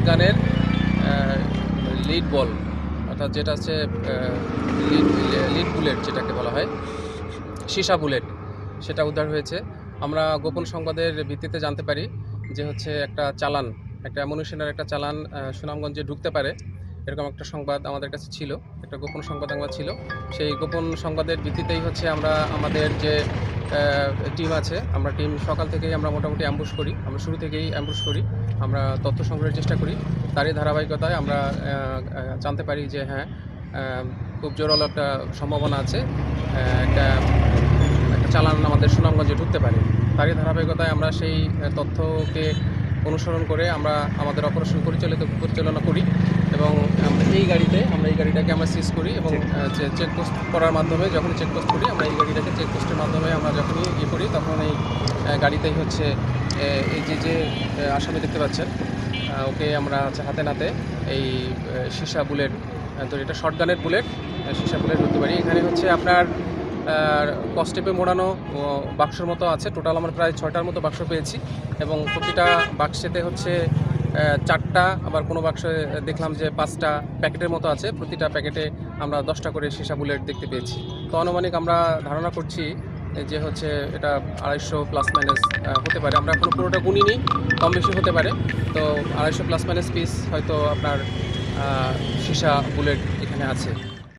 শটগানের lead বল অর্থাৎ যেটা হচ্ছে লিড লিড বুলেট যেটাকে বলা হয়, সীসা বুলেট সেটা উদ্ধার হয়েছে। আমরা গোপন সংবাদের ভিত্তিতে জানতে পারি যে হচ্ছে একটা চালান, একটা অ্যামুনিশনের একটা চালান সুনামগঞ্জে ঢুকতে পারে, এরকম একটা সংবাদ আমাদের কাছে ছিল, একটা গোপন সংবাদ আমরা ছিল। সেই গোপন সংবাদের ভিত্তিতেই হচ্ছে আমরা আমাদের যে টিম আছে। আমরা টিম সকাল থেকেই আমরা মোটামুটি অ্যাম্বুশ করি। আমরা শুরু থেকেই অ্যাম্বুশ করি। আমরা তথ্য সংগ্রহের চেষ্টা করি। তারই ধারাবাহিকতায় আমরা জানতে পারি যে হ্যাঁ খুব জোরালো একটা সম্ভাবনা আছে। একটা একটা চালান আমাদের সুনামগঞ্জে ঢুকতে পারে। তারই ধারাবাহিকতায় আমরা সেই তথ্যকে অনুসরণ করে আমরা আমাদের অপারেশন পরিচালিত, পরিচালনা করি। এবং এই গাড়িতে আমরা এই গাড়িটাকে আমরা সিজ করি এবং চেকপোস্ট করার মাধ্যমে যখন চেকপোস্ট করি আমরা এই গাড়িটাকে চেকপোস্টের মাধ্যমে আমরা যখনই ইয়ে করি তখন এই গাড়িতেই হচ্ছে এই যে যে আসামি দেখতে পাচ্ছেন ওকে আমরা হচ্ছে হাতে নাতে এই সীসা বুলেট তো এটা শর্টগানের বুলেট সীসা বুলেট হতে পারি। এখানে হচ্ছে আপনার কস্টেপে মোড়ানো বাক্সের মতো আছে। টোটাল আমরা প্রায় ছয়টার মতো বাক্স পেয়েছি এবং প্রতিটা বাক্সেতে হচ্ছে চারটা, আবার কোনো বাক্সে দেখলাম যে পাঁচটা প্যাকেটের মতো আছে, প্রতিটা প্যাকেটে আমরা দশটা করে সীসা বুলেট দেখতে পেয়েছি। তো আনুমানিক আমরা ধারণা করছি যে হচ্ছে এটা আড়াইশো প্লাস মাইনাস হতে পারে। আমরা এখনও পুরোটা গুনিনি, কম বেশি হতে পারে। তো আড়াইশো প্লাস মাইনাস পিস হয়তো আপনার সীসা বুলেট এখানে আছে।